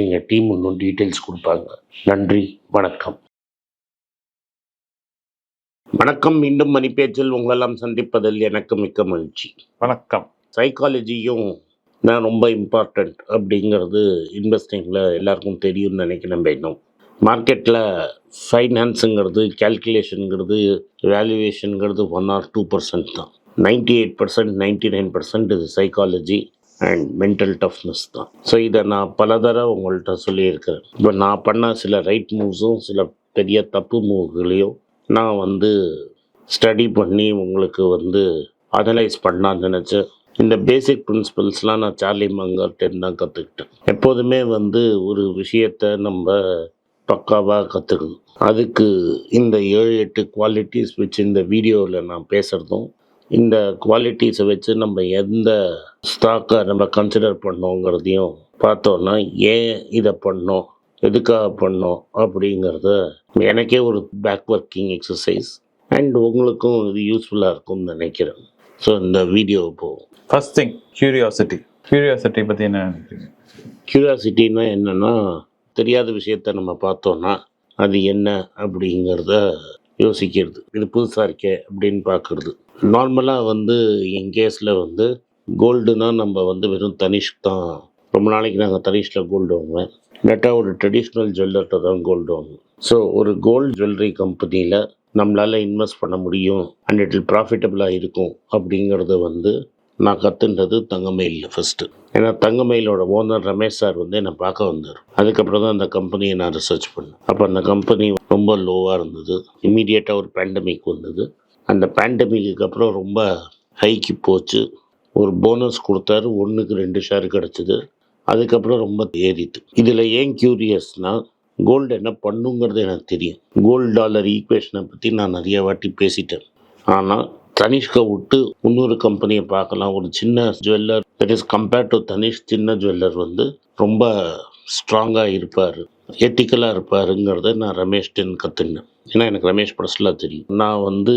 எங்கள் டீம் இன்னும் டீட்டெயில்ஸ் கொடுப்பாங்க. நன்றி வணக்கம். வணக்கம் மீண்டும் மணிப்பேச்சில் உங்களெல்லாம் சந்திப்பதில் எனக்கு மிக்க மகிழ்ச்சி. வணக்கம். சைக்காலஜியும் நான் ரொம்ப இம்பார்ட்டண்ட் அப்படிங்கிறது இன்வெஸ்டிங்கில் எல்லாருக்கும் தெரியும்னு நினைக்கிறேன் வேணும் மார்க்கெட்டில் ஃபைனான்ஸுங்கிறது கேல்குலேஷனுங்கிறது வேல்யூவேஷனுங்கிறது ஒன் ஆர் டூ பர்சன்ட் தான். Ninety eight percent ninety nine percent இது சைக்காலஜி அண்ட் மென்டல் டஃப்னஸ் தான். ஸோ இதை நான் பல தடவை உங்கள்கிட்ட சொல்லியிருக்கிறேன். இப்போ நான் பண்ண சில ரைட் மூவ்ஸும் சில பெரிய தப்பு மூவ்களையும் நான் வந்து ஸ்டடி பண்ணி உங்களுக்கு வந்து அனலைஸ் பண்ணான்னு நினச்சேன். இந்த பேசிக் பிரின்சிபல்ஸ்லாம் நான் சார்லி மங்கர்டேன் தான் கற்றுக்கிட்டேன் எப்போதுமே வந்து ஒரு விஷயத்தை நம்ம பக்காவாக கற்றுக்கணும் அதுக்கு இந்த ஏழு எட்டு குவாலிட்டிஸ் வச்சு இந்த வீடியோவில் நான் பேசுகிறதும் இந்த குவாலிட்டிஸை வச்சு நம்ம எந்த ஸ்டாக்கை நம்ம கன்சிடர் பண்ணோங்கிறதையும் பார்த்தோன்னா ஏன் இதை பண்ணோம்? எதுக்காக பண்ணோம்? அப்படிங்கிறத எனக்கே ஒரு பேக் ஒர்க்கிங் எக்ஸசைஸ் அண்ட் உங்களுக்கும் இது யூஸ்ஃபுல்லாக இருக்கும்னு நினைக்கிறேன். ஸோ இந்த வீடியோ போகும் ஃபர்ஸ்ட் திங் கியூரியாசிட்டி கியூரியாசிட்டி பற்றி என்ன நினைக்கிறீங்க? கியூரியாசிட்டின்னா என்னென்னா தெரியாத விஷயத்த நம்ம பார்த்தோன்னா அது என்ன அப்படிங்கிறத யோசிக்கிறது. இது புதுசாக இருக்கே அப்படின்னு பார்க்குறது. நார்மலாக வந்து என் கேஸில் வந்து கோல்டுனா நம்ம வந்து வெறும் தனிஷ்க் தான். ரொம்ப நாளைக்கு நாங்கள் தனிஷில் கோல்டு வாங்குவேன். இல்லாட்டா ஒரு ட்ரெடிஷ்னல் ஜுவல்லர்கிட்ட தான் கோல்டு வாங்குவோம் ஸோ ஒரு கோல்டு ஜுவல்லரி கம்பெனியில் நம்மளால் இன்வெஸ்ட் பண்ண முடியும். அண்ட் இட் ப்ராஃபிட்டபுளாக இருக்கும் அப்படிங்கிறத வந்து நான் கற்றுன்றது தங்கமயிலில் ஃபஸ்ட்டு ஏன்னா தங்கமயிலோட ஓனர் ரமேஷ் சார் வந்து என்னை பார்க்க வந்தார். அதுக்கப்புறம் தான் அந்த கம்பெனியை நான் ரிசர்ச் பண்ணேன். அப்போ அந்த கம்பெனி ரொம்ப லோவாக இருந்தது. இம்மீடியட்டாக ஒரு பேண்டமிக் வந்தது. அந்த பேண்டமிக்கு அப்புறம் ரொம்ப ஹைக்கு போச்சு. ஒரு போனஸ் கொடுத்தாரு ஒன்றுக்கு ரெண்டு ஷேர் கிடச்சிது. அதுக்கப்புறம் ரொம்ப ஏறிட்டு. இதில் ஏன் க்யூரியஸ்னால் கோல்டு என்ன பண்ணுங்கிறது எனக்கு தெரியும். கோல்டு டாலர் ஈக்குவேஷனை பற்றி நான் நிறைய வாட்டி பேசிட்டேன். ஆனால் தனிஷ்கை விட்டு இன்னொரு கம்பெனியை பார்க்கலாம். ஒரு சின்ன jeweller that is compared to Tanishq சின்ன ஜுவல்லர் வந்து ரொம்ப ஸ்ட்ராங்காக இருப்பார். எத்திக்கலாக இருப்பாருங்கிறத நான் ரமேஷ்டன் கற்றுக்கினேன் ஏன்னா எனக்கு ரமேஷ் படஸ்லாம் தெரியும். நான் வந்து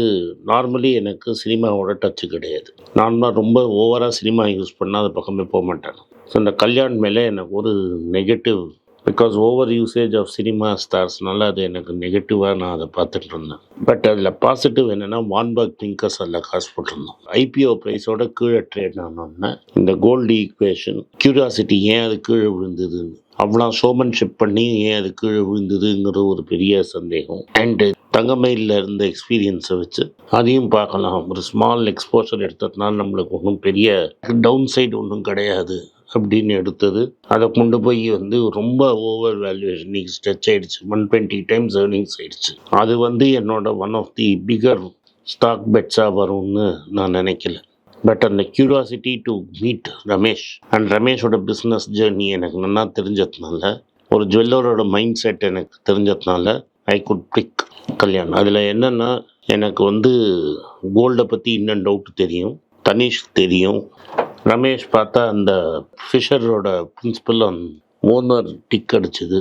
நார்மலி எனக்கு சினிமாவோட டச்சு கிடையாது. நார்மலாக ரொம்ப ஓவராக சினிமா யூஸ் பண்ணால் அது பக்கமே போக மாட்டேன் ஸோ இந்த கல்யாண் மேலே எனக்கு ஒரு negative because over usage of cinema ஸ்டார்ஸ்னால அது எனக்கு நெகட்டிவாக நான் அதை பார்த்துட்டு இருந்தேன். பட் அதில் பாசிட்டிவ் என்னென்னா வான்பர்க் திங்கர்ஸ் அதில் காசு போட்டிருந்தோம். ஐபிஓ ப்ரைஸோட கீழே ட்ரேட் ஆனோடனே இந்த கோல்டு ஈக்குவேஷன் கியூரியாசிட்டி ஏன் அது கீழே விழுந்ததுன்னு. அவ்வளோ ஷோமன்ஷிப் பண்ணி ஏன் அது கீழே விழுந்ததுங்கிற ஒரு பெரிய சந்தேகம். அண்டு தங்கமயிலில் இருந்த எக்ஸ்பீரியன்ஸை வச்சு அதையும் பார்க்கலாம். ஒரு ஸ்மால் எக்ஸ்போஷர் எடுத்ததுனால நம்மளுக்கு ஒன்றும் பெரிய டவுன் சைடு ஒன்றும் கிடையாது அப்படின்னு எடுத்தது. அதை கொண்டு போய் வந்து ரொம்ப ஓவர் வேல்யூஷன் இன்னைக்கு ஸ்ட்ரெச் ஆயிடுச்சு. ஒன் டுவெண்ட்டி டைம்ஸ் ஏர்னிங்ஸ் ஆயிடுச்சு. அது வந்து என்னோட one of the bigger stock பெட்ஸாக வரும்னு நான் நினைக்கல. பட் அந்த curiosity to meet Ramesh and ரமேஷோட business journey எனக்கு நல்லா தெரிஞ்சதுனால ஒரு ஜுவல்லரோட மைண்ட் செட் எனக்கு தெரிஞ்சதுனால ஐ குட் பிக் கல்யாண் அதில் என்னென்னா எனக்கு வந்து கோல்டை பற்றி இன்னும் டவுட் தெரியும் தனிஷ் தெரியும். ரமேஷ் பார்த்தா அந்த ஃபிஷரோட பிரின்சிபல் ஓனர் டிக் அடிச்சுது.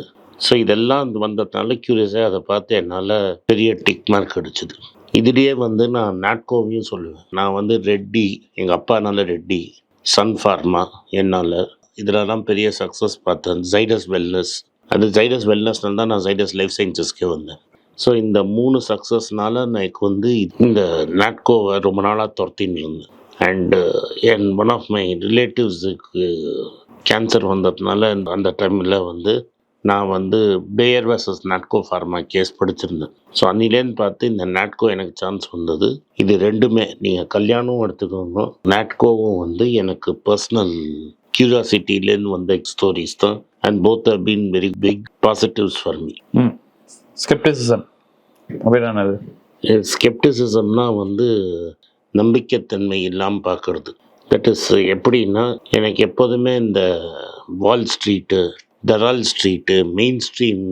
ஸோ இதெல்லாம் வந்ததுனால க்யூரியஸாக அதை பார்த்து என்னால் பெரிய டிக் மார்க் அடிச்சுது. இதுலேயே வந்து நான் நாட்கோவையும் சொல்லுவேன். நான் வந்து ரெட்டி எங்கள் அப்பானால ரெட்டி சன் ஃபார்மா என்னால் இதிலலாம் பெரிய சக்ஸஸ் பார்த்தேன். ஜைடஸ் வெல்னஸ் அது ஜைடஸ் வெல்னஸ்னால தான் நான் ஜைடஸ் லைஃப் சயின்சஸ்க்கே வந்தேன். ஸோ இந்த மூணு சக்ஸஸ்னால எனக்கு வந்து இந்த நாட்கோவை ரொம்ப நாளாக துரத்தின்னு இருந்தேன். அண்டு என் ஒன் ஆஃப் மை ரிலேட்டிவ்ஸுக்கு கேன்சர் வந்ததுனால அந்த டைமில் வந்து நான் வந்து Bayer versus Natco pharma case படிச்சிருந்தேன். So அன்னிலேருந்து பார்த்து இந்த நாட்கோ எனக்கு சான்ஸ் வந்தது. இது ரெண்டுமே நீங்கள் கல்யாணம் எடுத்துக்கோங்க. நாட்கோவும் வந்து எனக்கு பர்சனல் கியூரியாசிட்டிலேருந்து வந்த ஸ்டோரிஸ் தான். And both are been very big positives for me. Scepticism அப்படின்னா அது ஸ்கெப்டிசிசம்னா வந்து நம்பிக்கைத்தன்மை இல்லாமல் பார்க்கறது. தட் இஸ் எப்படின்னா எனக்கு எப்போதுமே இந்த Wall Street Dalal street mainstream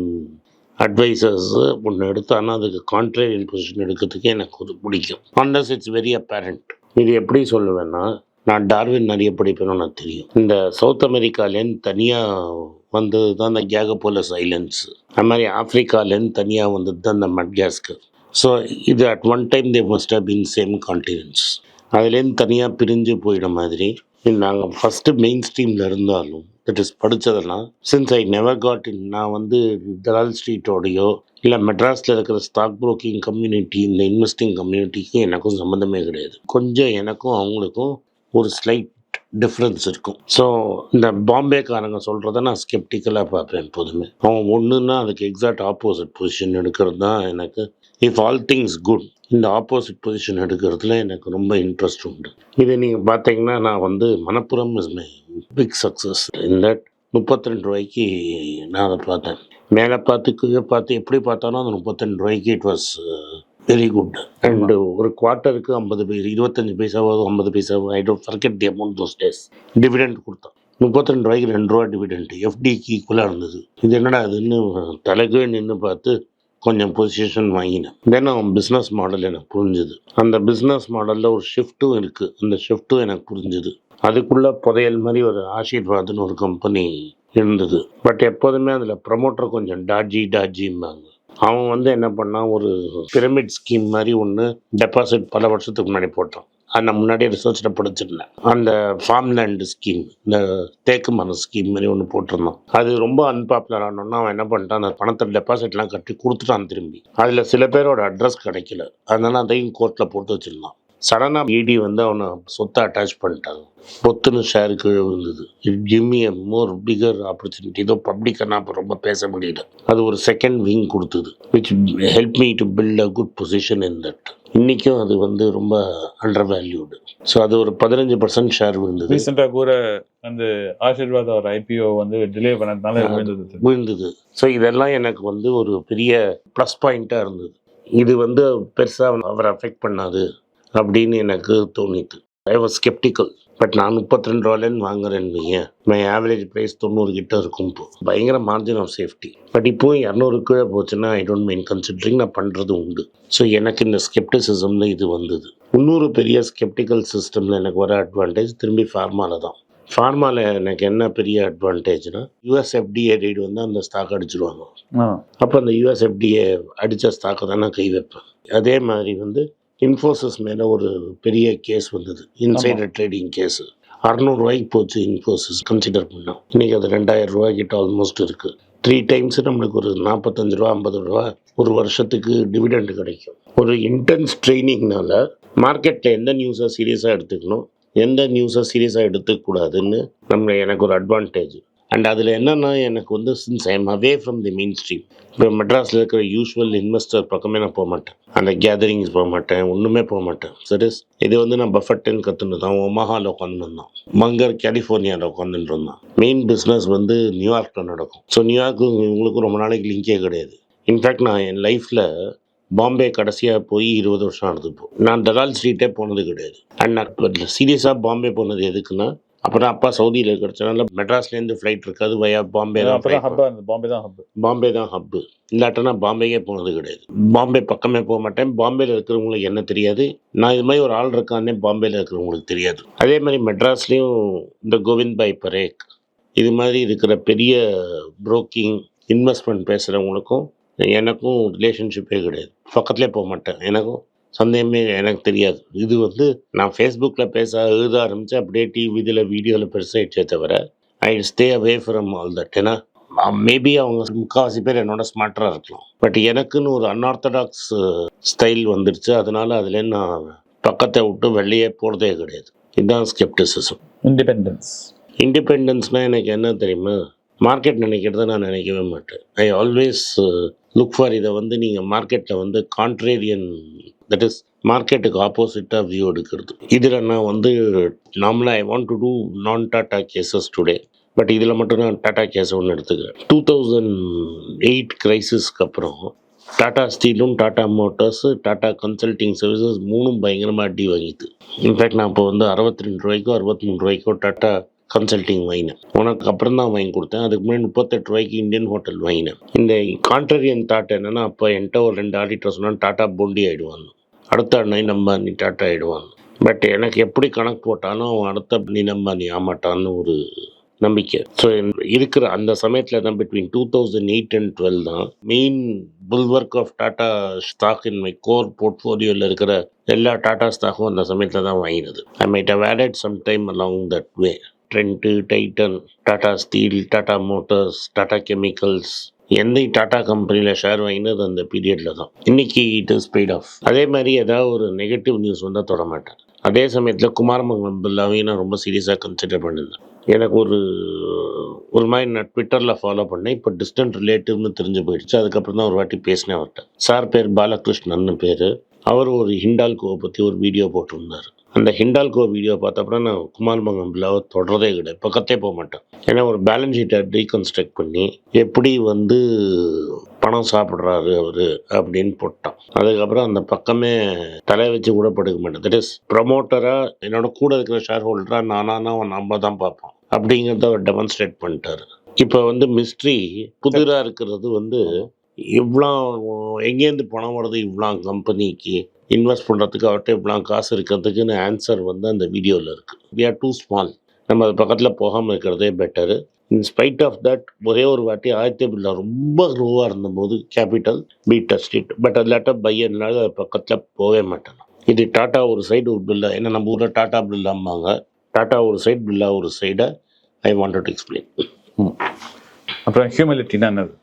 advisors ஒன்று ஆனால் அதுக்கு கான்ட்ரேரியன் பொசிஷன் எடுக்கிறதுக்கு எனக்கு ஒரு பிடிக்கும். அண்டர்ஸ் இட்ஸ் வெரி அப்பேரண்ட் இது எப்படி சொல்லுவேன்னா நான் டார்வின் நிறைய படிப்பேன்னு எனக்கு தெரியும். இந்த சவுத் அமெரிக்காலேருந்து தனியாக வந்தது தான் இந்த கேகபோலஸ் ஐலண்ட்ஸ். அது மாதிரி ஆஃப்ரிக்காலேருந்து தனியாக வந்தது தான் இந்த மட்காஸ்கர். ஸோ இது at one time they must have been same continents அதுலேருந்து தனியாக பிரிஞ்சு போயிட மாதிரி நாங்கள் ஃபஸ்ட்டு மெயின் ஸ்ட்ரீமில் இருந்தாலும் that is படித்ததெல்லாம் since I never got in நான் வந்து தலால் ஸ்ட்ரீட்டோடையோ இல்லை மெட்ராஸில் இருக்கிற ஸ்டாக் புரோக்கிங் கம்யூனிட்டி இந்த இன்வெஸ்டிங் கம்யூனிட்டிக்கும் எனக்கும் சம்மந்தமே கிடையாது. கொஞ்சம் எனக்கும் அவங்களுக்கும் ஒரு ஸ்லைட் டிஃப்ரென்ஸ் இருக்கும். ஸோ இந்த பாம்பேக்காரங்க சொல்கிறத நான் ஸ்கெப்டிக்கலாக பார்ப்பேன் எப்போதுமே. அவன் ஒன்றுன்னா அதுக்கு எக்ஸாக்ட் ஆப்போசிட் பொசிஷன் எடுக்கிறது தான் எனக்கு இஃப் ஆல் திங்ஸ் குட் இந்த ஆப்போசிட் பொசிஷன் எடுக்கிறதுல எனக்கு ரொம்ப இன்ட்ரெஸ்ட் உண்டு. இது நீங்கள் பார்த்தீங்கன்னா நான் வந்து Manappuram is my big success இந்த முப்பத்தி ரெண்டு ரூபாய்க்கு நான் அதை பார்த்தேன். மேலே பார்த்து கீழே பார்த்து எப்படி பார்த்தாலும் அந்த முப்பத்தி ரெண்டு ரூபாய்க்கு it was very good and ஒரு குவார்ட்டருக்கு ஐம்பது பைசா இருபத்தஞ்சு பைசாவோ ஐம்பது பைசாவோ I don't forget the amount those days dividend கொடுத்தான் முப்பத்தி ரெண்டு ரூபாய்க்கு ரெண்டு ரூபா டிவிடெண்ட் எஃப்டிக்கு ஈக்குவலாக இருந்தது. இது என்னடா அதுன்னு தலைக்கே நின்று பார்த்து கொஞ்சம் பொசிஷன் வாங்கினேன். தென் அவன் பிஸ்னஸ் மாடல் எனக்கு புரிஞ்சுது. அந்த பிஸ்னஸ் மாடலில் ஒரு ஷிஃப்ட்டும் இருக்குது அந்த ஷிஃப்ட்டும் எனக்கு புரிஞ்சுது. அதுக்குள்ளே புதையல் மாதிரி ஒரு ஆசீர்வாத்னு ஒரு கம்பெனி இருந்தது. பட் எப்போதுமே அதில் ப்ரமோட்டர் கொஞ்சம் டாஜி டாஜிம்பாங்க அவன் வந்து என்ன பண்ணான்? ஒரு பிரமிட் ஸ்கீம் மாதிரி ஒன்று டெபாசிட் பல வருஷத்துக்கு முன்னாடி போட்டான். அது நான் முன்னாடியே ரிசர்ச்சில் படிச்சிருந்தேன். அந்த ஃபார்ம் லேண்டு ஸ்கீம் இந்த தேக்கு மரம் ஸ்கீம் மாதிரி ஒன்று போட்டிருந்தான் அது ரொம்ப அன்பாப்புலர் ஆனோன்னா அவன் என்ன பண்ணிட்டான் அந்த பணத்தை டெபாசிட்லாம் கட்டி கொடுத்துட்டான் திரும்பி. அதில் சில பேரோட அட்ரஸ் கிடைக்கல. அதனால அதையும் கோர்ட்டில் போட்டு வச்சிருந்தான். சடனாக இடி வந்து அவனை சொத்தை அட்டாச் பண்ணிட்டாங்க பொத்துன்னு ஷேர் கீழே விழுந்தது. இட் மோர் பிகர் ஆப்பர்ச்சுனிட்டி இதோ பப்ளிக்கை நான் இப்போ ரொம்ப பேச முடியல. அது ஒரு செகண்ட் விங் கொடுத்தது which help me to build a good position in that இன்றைக்கும் அது வந்து ரொம்ப அண்டர் வேல்யூடு ஸோ அது ஒரு பதினஞ்சு பர்சன்ட் ஷேர் விழுந்தது. ரீசெண்டா கூட அந்த ஆசீர்வாத் அவர் ஐபிஓ வந்து டிலே பண்ணதுனால. விழுந்தது விழுந்தது. ஸோ இதெல்லாம் எனக்கு வந்து ஒரு பெரிய ப்ளஸ் பாயிண்ட்டாக இருந்தது. இது வந்து பெருசாக அவரை அஃபெக்ட் பண்ணாது அப்படின்னு எனக்கு தோணித்து ஐ வாஸ் skeptical. பட் நான் முப்பத்தி ரெண்டு ரூபாயிலேருந்து வாங்குறேன்னு வையேன் மை ஆவரேஜ் ப்ரைஸ் தொண்ணூறு கிட்ட இருக்கும் இப்போ பயங்கர மார்ஜின் ஆஃப் சேஃப்டி பட் இப்போ இரநூறு கீழே போச்சுன்னா ஐ டோன்ட் மைண்ட் கன்சிடரிங் நான் பண்ணுறது உண்டு. ஸோ எனக்கு இந்த ஸ்கெப்டிசிசமில் இது வந்தது. இன்னொரு பெரிய ஸ்கெப்டிக்கல் சிஸ்டமில் எனக்கு வர அட்வான்டேஜ் திரும்பி ஃபார்மாவில் தான். ஃபார்மாவில் எனக்கு என்ன பெரிய அட்வான்டேஜ்னா யூஎஸ்எஃப்டிஏ ரீடு வந்து அந்த ஸ்டாக் அடிச்சிருவாங்க. அப்போ அந்த யூஎஸ்எஃப்டிஏ அடித்த ஸ்டாக்கை தான் நான் கை வைப்பேன் அதே மாதிரி வந்து இன்ஃபோசிஸ் மேலே ஒரு பெரிய கேஸ் வந்தது. இன்சைடர் ட்ரேடிங் கேஸு அறநூறுவாய்க்கு போச்சு இன்ஃபோசிஸ் கன்சிடர் பண்ணோம். இன்றைக்கி அது ரெண்டாயிரம் ரூபாய்க்கிட்ட ஆல்மோஸ்ட் இருக்குது த்ரீ டைம்ஸ் நம்மளுக்கு ஒரு நாற்பத்தஞ்சு ரூபா ஐம்பது ரூபா ஒரு வருஷத்துக்கு டிவிடெண்ட் கிடைக்கும். ஒரு இன்டென்ஸ் ட்ரைனிங்னால மார்க்கெட்டில் எந்த நியூஸை சீரியஸாக எடுத்துக்கணும் எந்த நியூஸை சீரியஸாக எடுத்துக்கூடாதுன்னு நம்ம எனக்கு ஒரு அட்வான்டேஜ் அண்ட் அதில் என்னென்னா எனக்கு வந்து since I'm away from the mainstream இப்போ மெட்ராஸில் இருக்கிற யூஸ்வல் இன்வெஸ்டர் பக்கமே நான் போக மாட்டேன். அந்த கேதரிங்ஸ் போக மாட்டேன் ஒன்றுமே போக மாட்டேன். சரி இது வந்து நான் பஃபட்டுன்னு கற்றுன்னு தான். ஒமஹாவில் உட்காந்துருந்தான் மங்கர் கலிஃபோர்னியாவில் உட்காந்துட்டு இருந்தான். மெயின் பிஸ்னஸ் வந்து நியூயார்க்கில் நடக்கும். ஸோ நியூயார்க்கு இவங்களுக்கும் ரொம்ப நாளைக்கு லிங்கே கிடையாது. இன்ஃபேக்ட் நான் என் லைஃப்பில் பாம்பே கடைசியாக போய் இருபது வருஷம் ஆனது நான் தலால் ஸ்ட்ரீட்டே போனது கிடையாது. அண்ட் நான் சீரியஸாக பாம்பே போனது எதுக்குன்னா அப்புறம் அப்பா சவுதியில் கிடைச்சனால மெட்ராஸ்லேருந்து ஃப்ளைட் இருக்காது வயா பாம்பே தான் பாம்பே தான் ஹப் பாம்பே தான் ஹப்பு இல்லாட்டா நான் பாம்பேக்கே போனது கிடையாது. பாம்பே பக்கமே போக மாட்டேன். பாம்பேல இருக்கிறவங்களுக்கு என்ன தெரியாது? நான் இது மாதிரி ஒரு ஆள் இருக்கானே பாம்பேல இருக்கிறவங்களுக்கு தெரியாது. அதே மாதிரி மெட்ராஸ்லேயும் இந்த கோவிந்த் பாய் பரேக் இது மாதிரி இருக்கிற பெரிய புரோக்கிங் இன்வெஸ்ட்மெண்ட் பேசுகிறவங்களுக்கும் எனக்கும் ரிலேஷன்ஷிப்பே கிடையாது. பக்கத்துலேயே போக மாட்டேன். எனக்கும் சந்தேகமே எனக்கு தெரியாது. இது வந்து நான் ஃபேஸ்புக்கில் பேச எழுத ஆரம்பித்து அப்படியே டிவி இதில் வீடியோவில் பெருசாகிடுச்சே தவிர I stay away from all that ஏன்னா மேபி அவங்க முக்கால்வாசி பேர் என்னோட ஸ்மார்ட்டராக இருக்கலாம். பட் எனக்குன்னு ஒரு அன்ஆர்த்தடாக்ஸ் ஸ்டைல் வந்துடுச்சு அதனால அதுல நான் பக்கத்தை விட்டு வெளியே போகிறதே கிடையாது. இதுதான் ஸ்கெப்டிசிசம் இண்டிபெண்டன்ஸ் இண்டிபெண்டன்ஸ்னால் எனக்கு என்ன தெரியுமா? மார்க்கெட் நினைக்கிறத நான் நினைக்கவே மாட்டேன். ஐ ஆல்வேஸ் லுக் ஃபார் இதை வந்து நீங்கள் மார்க்கெட்டில் வந்து கான்ட்ரேரியன் தட் இஸ் மார்க்கெட்டுக்கு ஆப்போசிட்டாக வியூ எடுக்கிறது. இதில் நான் வந்து நார்மலாக ஐ வாண்ட் டு டூ நான் டாட்டா கேசஸ் டுடே பட் இதில் மட்டும் நான் டாட்டா கேஸ் ஒன்று எடுத்துக்கிறேன். டூ தௌசண்ட் எயிட் கிரைசிஸ்க்கு அப்புறம் Tata ஸ்டீலும் Tata Motors Tata Consulting Services மூணும் பயங்கரமாக அடி வாங்கிது. இன்ஃபேக்ட் நான் இப்போ வந்து அறுபத்தி ரெண்டு ரூபாய்க்கோ அறுபத்தி மூணு ரூபாய்க்கோ டாட்டா கன்சல்டிங் வாங்கினேன் உனக்கு அப்புறம் தான் வாங்கி கொடுத்தேன். அதுக்கு முன்னாடி முப்பத்தெட்டு ரூபாய்க்கு இந்தியன் ஹோட்டல் வாங்கினேன் இந்த கான்ட்ரரியன் தாட் என்னென்னா அப்போ என்கிட்ட ஒரு ரெண்டு ஆடிட்டர் சொன்னால் டாட்டா பொண்டி ஆகிடுவாங்க அடுத்த அண்ணன் நம்ம நீ டாட்டா ஆகிடுவாங்க பட் எனக்கு எப்படி கணக்கு போட்டாலும் அவன் அடுத்த நீ நம்ம நீ ஆமாட்டான்னு ஒரு நம்பிக்கை. ஸோ இருக்கிற அந்த சமயத்தில் தான் between two thousand eight and twelve தான் main bulwark of Tata stock in my core போர்ட்ஃபோலியோவில் இருக்கிற எல்லா டாட்டா ஸ்டாக்கும் அந்த சமயத்தில் தான் வாங்கினது. I might have added some time along that way Trent Titan Tata Steel Tata Motors Tata Chemicals எந்த டாடா கம்பெனியில் ஷேர் வாங்கினது அந்த பீரியடில் தான். இன்னைக்கு இட் இஸ் பெய்ட் ஆஃப் அதே மாதிரி ஏதாவது ஒரு நெகட்டிவ் நியூஸ் வந்தால் தொட மாட்டேன் அதே சமயத்தில் குமாரமங்கலம் பில்லாவையும் நான் ரொம்ப சீரியஸாக கன்சிடர் பண்ணியிருந்தேன் எனக்கு ஒரு ஒரு மாதிரி நான் ட்விட்டரில் ஃபாலோ பண்ணேன். இப்போ டிஸ்டன்ட் ரிலேட்டிவ்னு தெரிஞ்சு போயிடுச்சு. அதுக்கப்புறம் தான் ஒரு வாட்டி பேசினேன் அவர்கிட்ட. சார் பேர் பாலகிருஷ்ணன் பேர். அவர் ஒரு ஹிண்டால்கோவை பற்றி ஒரு வீடியோ போட்டிருந்தார். அந்த ஹிண்டால்கோ வீடியோ பார்த்தப்பறம் நான் குமாரமங்கலம் பில்லாவை தொடரதே கிடையாது. பக்கத்தே போக மாட்டேன். ஏன்னா ஒரு பேலன்ஸ் ஷீட்டை ரீகன்ஸ்ட்ரக்ட் பண்ணி எப்படி வந்து பணம் சாப்பிட்றாரு அவர் அப்படின்னு போட்டான். அதுக்கப்புறம் அந்த பக்கமே தலை வச்சு கூட படுக்க மாட்டேன். தட் இஸ் ப்ரமோட்டராக என்னோட கூட இருக்கிற ஷேர் ஹோல்டராக நானானா அவன் நம்ம தான் பார்ப்போம் அப்படிங்கிறத அவர் டெமான்ஸ்ட்ரேட் பண்ணிட்டாரு. இப்போ வந்து மிஸ்ட்ரி புதிராக இருக்கிறது வந்து இவ்வளோ எங்கேருந்து பணம் வருது இவ்வளோ கம்பெனிக்கு இன்வெஸ்ட் பண்ணுறதுக்கு அவர்கிட்ட இப்படிலாம் காசு இருக்கிறதுக்குன்னு ஆன்சர் வந்து அந்த வீடியோவில் இருக்குது வி ஆர் டூ ஸ்மால் நம்ம அது பக்கத்தில் போகாமல் இருக்கிறதே better in spite of that ஒரே ஒரு வாட்டி ஆயிரத்தி பில்லா ரொம்ப லோவாக இருந்தபோது கேபிட்டல் பி டஸ்டிட் பட் அது லேட்டாக பையனால அது பக்கத்தில் போகவே மாட்டேன். இது டாட்டா ஒரு சைடு ஒரு பில்லா ஏன்னா நம்ம ஊரில் டாட்டா பில்லாம்பாங்க டாட்டா ஒரு சைடு பில்லா ஒரு சைடை ஐ வாண்டட் டு எக்ஸ்பிளைன் அப்புறம் ஹியூமிலிட்டினா என்னது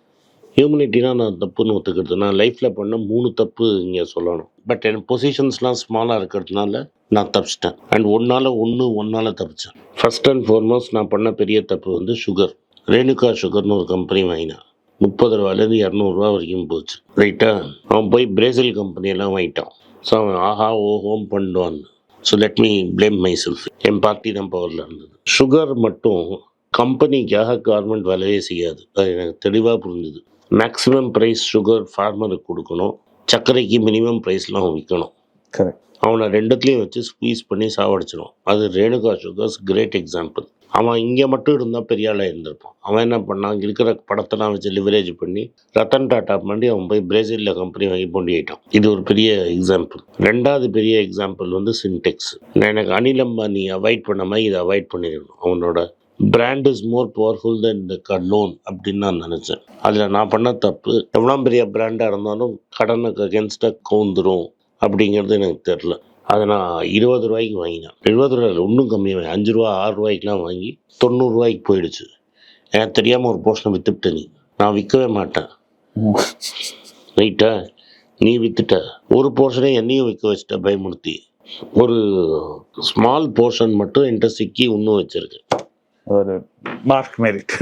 ஹியூமனிட்டினா நான் தப்புன்னு ஒத்துக்கிறது நான் லைஃப்பில் பண்ண மூணு தப்பு இங்கே சொல்லணும். பட் என் பொசிஷன்ஸ்லாம் ஸ்மாலாக இருக்கிறதுனால நான் தப்பிச்சிட்டேன். அண்ட் ஒன்றால் ஒன்று ஒன்றால் தப்பிச்சேன். ஃபர்ஸ்ட் அண்ட் ஃபார்மோஸ்ட் நான் பண்ண பெரிய தப்பு வந்து சுகர் ரேணுகா சுகர்னு ஒரு கம்பெனி வாங்கினான் முப்பது ரூபாலேருந்து இரநூறுவா வரைக்கும் போச்சு. ரைட்டா அவன் போய் பிரேசில் கம்பெனியெல்லாம் வாங்கிட்டான். ஸோ அவன் ஆஹா ஓஹோம் பண்ணுவான். So let me blame myself என் பார்ட்டி தான் பவரில் இருந்தது. சுகர் மட்டும் கம்பெனிக்காக கவர்மெண்ட் வேலையே செய்யாது. அது எனக்கு தெளிவாக புரிஞ்சுது. மேக்ஸிமம் ப்ரைஸ் சுகர் ஃபார்மருக்கு கொடுக்கணும். சர்க்கரைக்கு மினிமம் ப்ரைஸ்லாம் விற்கணும் கரெக்ட் அவனை ரெண்டுத்துலேயும் வச்சு ஸ்குவீஸ் பண்ணி சாவடிச்சிடும் அது ரேணுகா சுகர்ஸ் கிரேட் எக்ஸாம்பிள் அவன் இங்கே மட்டும் இருந்தால் பெரிய ஆளாக இருந்திருப்பான். அவன் என்ன பண்ணான்? இருக்கிற படத்தெல்லாம் வச்சு லிவரேஜ் பண்ணி ரத்தன் டாட்டா பண்ணி அவன் போய் பிரேசிலில் கம்பெனி வாங்கி ஆயிட்டான் இது ஒரு பெரிய எக்ஸாம்பிள் ரெண்டாவது பெரிய எக்ஸாம்பிள் வந்து சின்டெக்ஸ் நான் எனக்கு அனில் அம்பானி அவாய்ட் பண்ண மாதிரி இதை அவாய்ட் பண்ணிடணும். அவனோட brand is more powerful than the loan அப்படின்னு நான் நினச்சேன். அதில் நான் பண்ண தப்பு எவ்வளோ பெரிய பிராண்டாக இருந்தாலும் கடனுக்கு அகேன்ஸ்டாக கவுந்துரும் அப்படிங்கிறது எனக்கு தெரில அதை நான் இருபது ரூபாய்க்கு வாங்கினேன். இருபது ரூபாயில் இன்னும் கம்மியாக அஞ்சு ரூபா ஆறு ரூபாய்க்குலாம் வாங்கி தொண்ணூறுரூவாய்க்கு போயிடுச்சு. எனக்கு தெரியாமல் ஒரு போர்ஷனை வித்துவிட்ட நீ. நான் விற்கவே மாட்டேன். ரைட்டா நீ விற்றுட்ட ஒரு போர்ஷனை என்னையும் விற்க வச்சுட்ட பயமுறுத்தி. ஒரு ஸ்மால் போர்ஷன் மட்டும் என்கிட்ட சிக்கி இன்னும் வச்சுருக்கேன் ஒரு மார்க் மெரிட்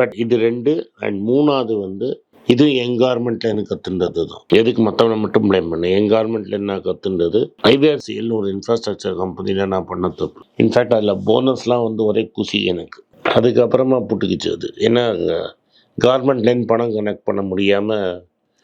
பட் இது ரெண்டு அண்ட் மூணாவது வந்து இது என் கார்மெண்ட்ல எனக்கு கத்துன்றது தான். எதுக்கு மற்றவனை மட்டும் ப்ளேம் பண்ணேன் என் கார்மெண்ட்ல என்ன கத்துன்றது? ஐபிஆர்சிஎல்னு ஒரு இன்ஃப்ராஸ்ட்ரக்சர் கம்பெனியில் நான் பண்ண தப்பு இன்ஃபேக்ட் அதில் போனஸ்லாம் வந்து ஒரே குசி எனக்கு. அதுக்கப்புறமா புட்டுக்குச்சு அது. ஏன்னா கார்மெண்ட்லேருந்து பணம் கனெக்ட் பண்ண முடியாமல்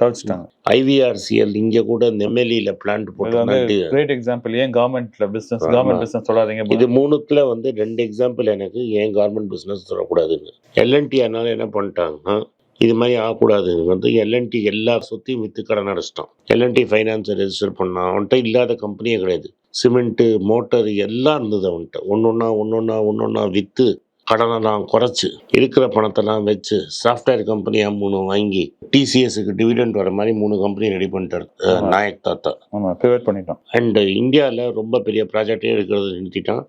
தவிச்சிட்டாங்க ஐவிஆர்சிஎல் இங்கே கூட நெம்மேலியில் பிளான்ட் போட்டு கிரேட் எக்ஸாம்பிள் ஏன் கவர்மெண்ட்ல பிசினஸ் ஆமா. கவர்மெண்ட் பிசினஸ் சொல்லாதீங்க இது மூணுத்துல வந்து ரெண்டு எக்ஸாம்பிள் எனக்கு ஏன் கார்மெண்ட் பிஸ்னஸ் தரக்கூடாதுன்னு எல்என்டி அதனால என்ன பண்ணிட்டாங்கன்னா இது மாதிரி ஆகக்கூடாதுன்னு வந்து எல்என்டி எல்லா சொத்தையும் விற்று கடன் அடைச்சிட்டான். எல்என்டி ஃபைனான்ஸை ரெஜிஸ்டர் பண்ணான் அவன்கிட்ட இல்லாத கம்பெனியே கிடையாது. சிமெண்ட்டு மோட்டர் எல்லாம் இருந்தது அவன்கிட்ட. ஒன்று ஒன்றா ஒன்று ஒன்றா ஒன்று ஒன்றா விற்று கடனெல்லாம் குறைச்சி இருக்கிற பணத்தெல்லாம் வச்சு சாஃப்ட்வேர் கம்பெனியாக மூணு வாங்கி டிசிஎஸ்க்கு டிவிடெண்ட் வர மாதிரி மூணு கம்பெனி ரெடி பண்ணிட்டார் ஆமா. நாயக் தாத்தா. ஆமா பிவேட் பண்ணிட்டோம் அண்ட் இந்தியாவில் ரொம்ப பெரிய ப்ராஜெக்டே எடுக்கிறது நிறுத்திட்டான்.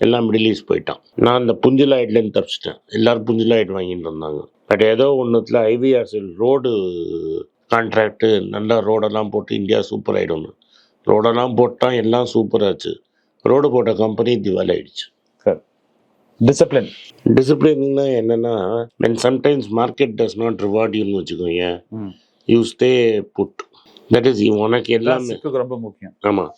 எல்லாம் மிடில் ஈஸ்ட் போயிட்டான். நான் இந்த புஞ்சிலாய்ட்லேருந்து தப்பிச்சிட்டேன். எல்லாரும் புஞ்சிலாய்ட் வாங்கிட்டு இருந்தாங்க பட் ஏதோ ஒன்றுத்தில் ஐவிஆர்சில் ரோடு கான்ட்ராக்டு நல்ல ரோடெல்லாம் போட்டு இந்தியா சூப்பர் ஆகிடும் ரோடெல்லாம் போட்டால் எல்லாம் சூப்பராச்சு ரோடு போட்ட கம்பெனி திவால் ஆயிடுச்சு டிசிப்ளின் டிசிப்ளின்னா என்னென்னா when sometimes market does not reward யூன்னு வச்சுக்கோங்க. You stay put that is உனக்கு எல்லாமே. ரொம்ப முக்கியம். ஆமாம்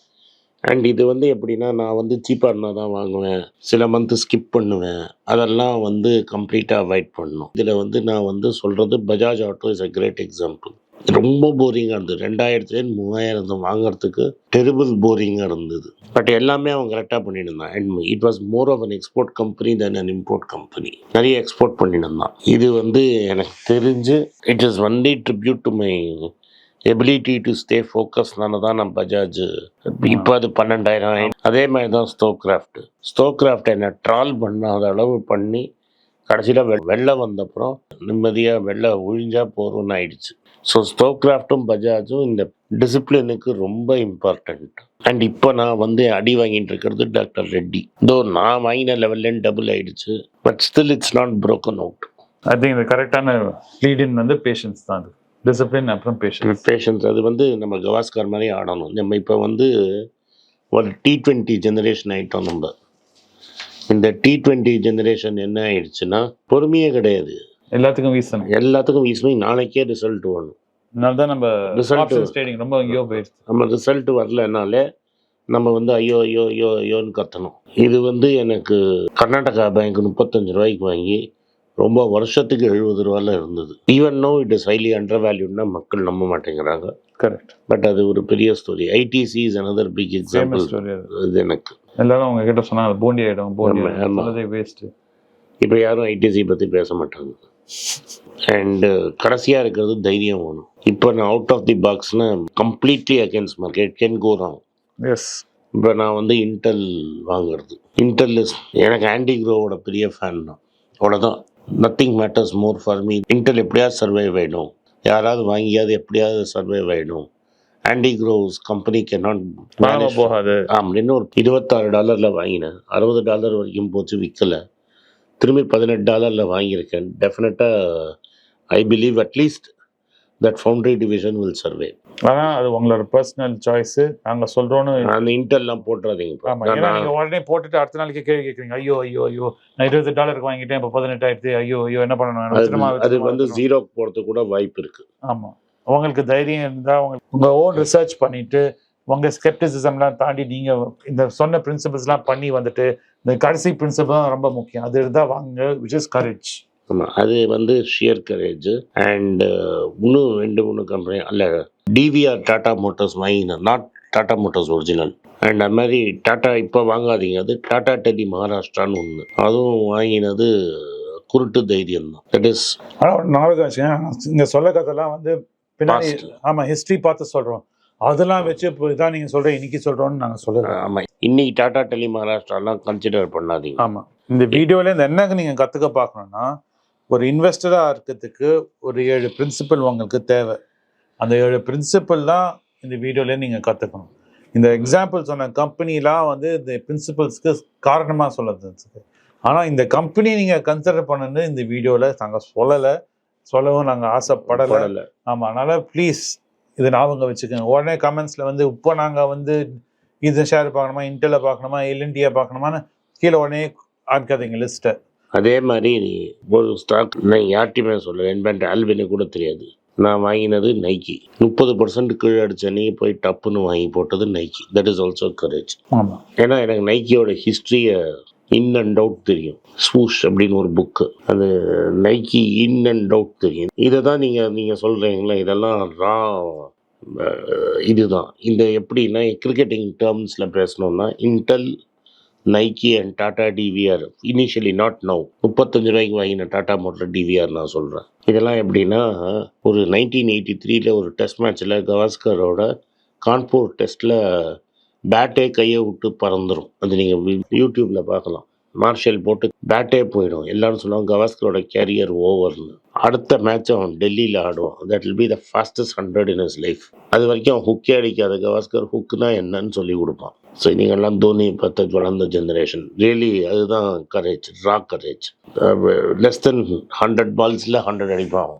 அண்ட் இது வந்து எப்படின்னா நான் வந்து சீப்பாக இருந்தால் தான் வாங்குவேன். சில மந்த்து ஸ்கிப் பண்ணுவேன். அதெல்லாம் வந்து கம்ப்ளீட்டாக அவாய்ட் பண்ணணும். இதில் வந்து நான் வந்து சொல்கிறது Bajaj auto is a great example ரொம்ப போரிங்காக இருந்தது. ரெண்டாயிரத்துலேருந்து மூவாயிரம் வாங்குறதுக்கு டெரிபிள் போரிங்காக இருந்தது. பட் எல்லாமே அவன் கரெக்டாக பண்ணிட்டு இருந்தான் and it was more of an export company then an import company நிறைய எக்ஸ்போர்ட் பண்ணிட்டு இருந்தான் இது வந்து எனக்கு தெரிஞ்சு it is only tribute to my ability to stay ஃபோக்கஸ்னால தான் நான் பஜாஜ் இப்போ அது பன்னெண்டாயிரம். அதே மாதிரி தான் ஸ்டோ கிராஃப்ட் ஸ்டோ கிராஃப்ட் என்னை ட்ரால் பண்ணாத அளவு பண்ணி கடைசியில் வெள்ளம் வந்தப்புறம் நிம்மதியாக வெள்ளம் ஒழிஞ்சா போகிறோன்னு ஆயிடுச்சு. ஸோ ஸ்டோ கிராஃப்ட்டும் பஜாஜும் இந்த டிசிப்ளினுக்கு ரொம்ப இம்பார்ட்டண்ட் அண்ட் இப்போ நான் வந்து அடி வாங்கிட்டு இருக்கிறது டாக்டர் ரெட்டி. தோ நான் வாங்கின லெவல்லேருந்து டபுள் ஆயிடுச்சு but still it's not broken out I think இந்த கரெக்டான லீடின் வந்து பேஷன்ஸ் தான் அது. டிசிப்ளின் அப்புறம் பேஷன்ஸ் பேஷன்ஸ் அது வந்து நம்ம கவாஸ்கர் மாதிரி ஆடணும். நம்ம இப்போ வந்து ஒரு டி ட்வெண்ட்டி ஜெனரேஷன் ஆகிட்டோம் நம்ம. இந்த டி ட்வெண்ட்டி ஜெனரேஷன் என்ன ஆயிடுச்சுன்னா பொறுமையே கிடையாது. எல்லாத்துக்கும் வீசன் எல்லாத்துக்கும் வீசுமே நாளைக்கே ரிசல்ட் வேணும். அதனால தான் நம்ம ட்ரேடிங் ரொம்ப எங்கேயோ போயிடுச்சு. நம்ம ரிசல்ட் வரலனாலே நம்ம வந்து ஐயோ ஐயோ ஐயோ ஐயோன்னு கத்தணும். இது வந்து எனக்கு கர்நாடகா பேங்க் முப்பத்தஞ்சு ரூபாய்க்கு வாங்கி ரொம்ப வருஷத்துக்கு எழுபது ரூபால இருந்தது. Even no it is highly under வேல்யூன்னா மக்கள் நம்ப மாட்டேங்கிறாங்க. கரெக்ட் பட் அது ஒரு பெரிய story ITC is another big example இது எனக்கு. எல்லாரும் அவங்க கிட்ட சொன்னா அது போண்டி ஆயிடும் போண்டி. சொன்னதே வேஸ்ட் இப்போ யாரும் ஐடிசி பற்றி பேச மாட்டாங்க அண்டு கடைசியாக இருக்கிறது தைரியம் வேணும். இப்போ நான் out of the பாக்ஸ்னா completely against market can go wrong yes இப்போ நான் வந்து இன்டெல் வாங்குறது. இன்டெல் எனக்கு ஆன்டி க்ரோவோட பெரிய ஃபேன் தான். அவ்வளோதான் nothing matters more for me Intel எப்படியாவது சர்வைவ் ஆகிடும் யாராவது வாங்கியாவது எப்படியாவது சர்வைவ் ஆகிடும் ஆன்டி க்ரோஸ் கம்பெனி கேனாட் போகாது. அப்படின்னு ஒரு இருபத்தாறு டாலரில் வாங்கினேன். அறுபது டாலர் வரைக்கும் போச்சு விற்கல திரும்பி பதினெட்டு டாலரில் வாங்கியிருக்கேன். டெஃபினட்டாக I believe at least that foundry division will survive ஆனா அது உங்களோட பர்சனல் சாய்ஸ் நாங்க சொல்றோம்னு அந்த இன்டெல்லாம் போட்டுறாதீங்க ஏன்னா நீங்க உடனே போட்டுட்டு அடுத்த நாளைக்கு கேள்வி கேட்குறீங்க. ஐயோ ஐயோ ஐயோ நான் இருபது டாலருக்கு வாங்கிட்டேன் இப்போ பதினெட்டாயிரத்தி ஐயோ ஐயோ என்ன பண்ணணும்? அது வந்து. ஜீரோக்கு போகிறதுக்கு கூட வாய்ப்பு இருக்கு. ஆமா. உங்களுக்கு தைரியம் இருந்தா உங்க உங்க ஓன் ரிசர்ச் பண்ணிட்டு உங்க ஸ்கெப்டிசிசம்லாம் தாண்டி நீங்க இந்த சொன்ன பிரின்சிபல்ஸ்லாம் பண்ணி வந்துட்டு இந்த கடைசி பிரின்சிபல் தான் ரொம்ப முக்கியம். அது இருந்தா வாங்க விச் இஸ் கரேஜ் ஆமாம் அது வந்து ஷியர் கரேஜ் அண்ட் இன்னும் ரெண்டு மூணு கம்பெனி அல்ல டிவிஆர் டாடா மோட்டார்ஸ் வாங்கினேன் not Tata Motors original and அது மாதிரி டாடா இப்போ வாங்காதீங்க. அது டாடா டெல்லி மகாராஷ்டிரான்னு ஒன்று அதுவும் வாங்கினது குருட்டு தைரியம் தான். தட் இஸ் வச்சுக்கேன் இங்க சொல்ல கதெல்லாம் வந்து பின்னாடி. ஆமா ஹிஸ்டரி பார்த்து சொல்றோம். அதெல்லாம் வச்சு இப்போ இதான் நீங்க சொல்ற இன்னைக்கு சொல்றோம்னு நாங்க சொல்லுறோம் ஆமாம் இன்னைக்கு டாடா டெல்லி மகாராஷ்டிராலாம் கன்சிடர் பண்ணாதீங்க. ஆமா இந்த வீடியோல இந்த என்ன நீங்க கத்துக்க பார்க்கணும்னா ஒரு இன்வெஸ்டரா இருக்கிறதுக்கு ஒரு ஏழு பிரின்சிபல் உங்களுக்கு தேவை. அந்த ஏழு பிரின்சிபல் தான் இந்த வீடியோல நீங்க கத்துக்கணும். இந்த எக்ஸாம்பிள் சொன்ன கம்பெனிலாம் வந்து இந்த பிரின்சிபல்ஸ்க்கு காரணமா சொல்லுறதுக்கு. ஆனா இந்த கம்பெனி நீங்க கன்சிடர் பண்ணது இந்த வீடியோல நாங்க சொல்லலை. சொல்லவும் நாங்க ஆசைப்படலை. படல. ஆமா அதனால ப்ளீஸ் இதை ஞாபகம் வச்சுக்கோங்க. உடனே கமெண்ட்ஸ்ல வந்து இப்போ நாங்க வந்து இது ஷேர் பார்க்கணுமா? இன்டெல பார்க்கணுமா? எல்என்டியை பார்க்கணுமான்னு கீழே உடனே ஆக்காதீங்க லிஸ்ட்டை அதே மாதிரி ஒரு ஸ்டாக் நான் யார்ட்டையுமே சொல்ல என்பேன் ஆல்பினு கூட தெரியாது. நான் வாங்கினது நைக்கி முப்பது பர்சன்ட் கீழே நீ போய் டப்புன்னு வாங்கி போட்டது Nike that is also courage ஆமா. ஏன்னா எனக்கு நைக்கியோட ஹிஸ்ட்ரியை இன் அண்ட் அவுட் தெரியும். ஸ்வூஷ் அப்படின்னு ஒரு புக்கு அது நைக்கி இன் அண்ட் அவுட் தெரியும். இதை தான் நீங்கள் நீங்கள் சொல்கிறீங்களே இதெல்லாம் ரா இதுதான். இந்த எப்படின்னா கிரிக்கெட்டிங் டேர்ம்ஸில் பேசணும்னா Intel Nike and Tata DVR initially not now முப்பத்தஞ்சு ரூபாய்க்கு வாங்கின டாடா மோட்டர் டிவிஆர் நான் சொல்கிறேன் இதெல்லாம் எப்படின்னா ஒரு நைன்டீன் எயிட்டி த்ரீல ஒரு டெஸ்ட் மேட்ச்சில் கவாஸ்கரோட கான்பூர் டெஸ்ட்டில் பேட்டே கையை விட்டு பறந்துடும் அது நீங்கள் யூடியூப்பில் பார்க்கலாம். மார்ஷல் போட்டு பேட்டே போயிடும். எல்லாரும் சொல்லுவாங்க கவாஸ்கரோட கேரியர் ஓவர்னு அடுத்த மேட்ச் அவன் டெல்லியில் ஆடுவான். That will be the fastest hundred in his life அது வரைக்கும் அவன் ஹுக்கே அடிக்காத கவாஸ்கர் ஹுக்குனா என்னன்னு சொல்லி கொடுப்பான். ஸோ நீங்கள்லாம் தோனி பார்த்து வளர்ந்த ஜெனரேஷன் ரியலி அதுதான் courage raw courage less than hundred பால்ஸில் hundred அடிப்பான்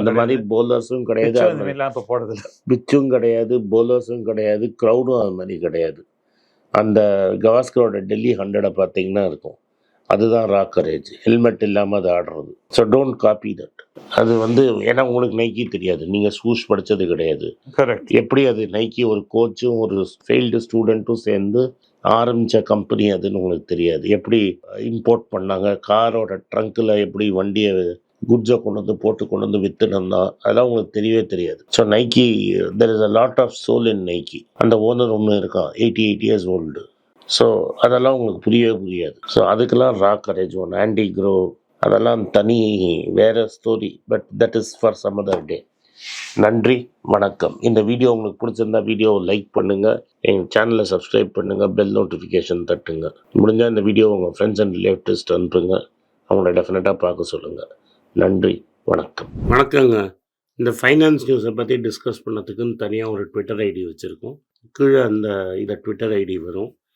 அந்த மாதிரி போலர்ஸும் கிடையாது. பிச்சும் கிடையாது போலர்ஸும் கிடையாது க்ரௌடும் அது மாதிரி கிடையாது. அந்த கவாஸ்கரோட டெல்லி ஹண்ட்ரடை பார்த்தீங்கன்னா இருக்கும். அதுதான் ரா கரேஜ் ஹெல்மெட் இல்லாமல் அது ஆடுறது. ஸோ டோன்ட் காப்பி தட் அது வந்து ஏன்னா உங்களுக்கு நைக்கி தெரியாது. நீங்கள் ஸ்வூஷ் படித்தது கிடையாது. கரெக்ட் எப்படி அது நைக்கி ஒரு கோச்சும் ஒரு ஃபெயில்டு ஸ்டூடெண்ட்டும் சேர்ந்து ஆரம்பித்த கம்பெனி அதுன்னு உங்களுக்கு தெரியாது. எப்படி இம்போர்ட் பண்ணாங்க? காரோட ட்ரங்க்கில் எப்படி வண்டியை குட்ஸை கொண்டு வந்து போட்டு கொண்டு வந்து வித்துனோம்னா அதெல்லாம் உங்களுக்கு தெரியவே தெரியாது. So Nike there is a lot of soul in Nike அந்த ஓனர் ஒன்று இருக்கான் eighty eight years old so அதெல்லாம் உங்களுக்கு புரியவே புரியாது. ஸோ அதுக்கெல்லாம் ராக் கரேஜ் ஒன் ஆண்டி க்ரோ அதெல்லாம் தனி வேற story but that is for some other day நன்றி வணக்கம். இந்த வீடியோ உங்களுக்கு பிடிச்சிருந்தா வீடியோவை லைக் பண்ணுங்கள் எங்கள் சேனலை சப்ஸ்கிரைப் பண்ணுங்கள் பெல் நோட்டிஃபிகேஷன் தட்டுங்க. முடிஞ்சால் இந்த வீடியோ உங்கள் ஃப்ரெண்ட்ஸ் அண்ட் ரிலேட்டிவ்ஸ்ட் அனுப்புங்க. அவங்கள டெஃபினட்டாக பார்க்க சொல்லுங்கள் நன்றி வணக்கம். வணக்கங்க. இந்த ஃபைனான்ஸ் நியூஸை பற்றி டிஸ்கஸ் பண்ணதுக்குன்னு தனியாக ஒரு ட்விட்டர் ஐடி வச்சுருக்கோம். கீழே அந்த இதை ட்விட்டர் ஐடி வரும்.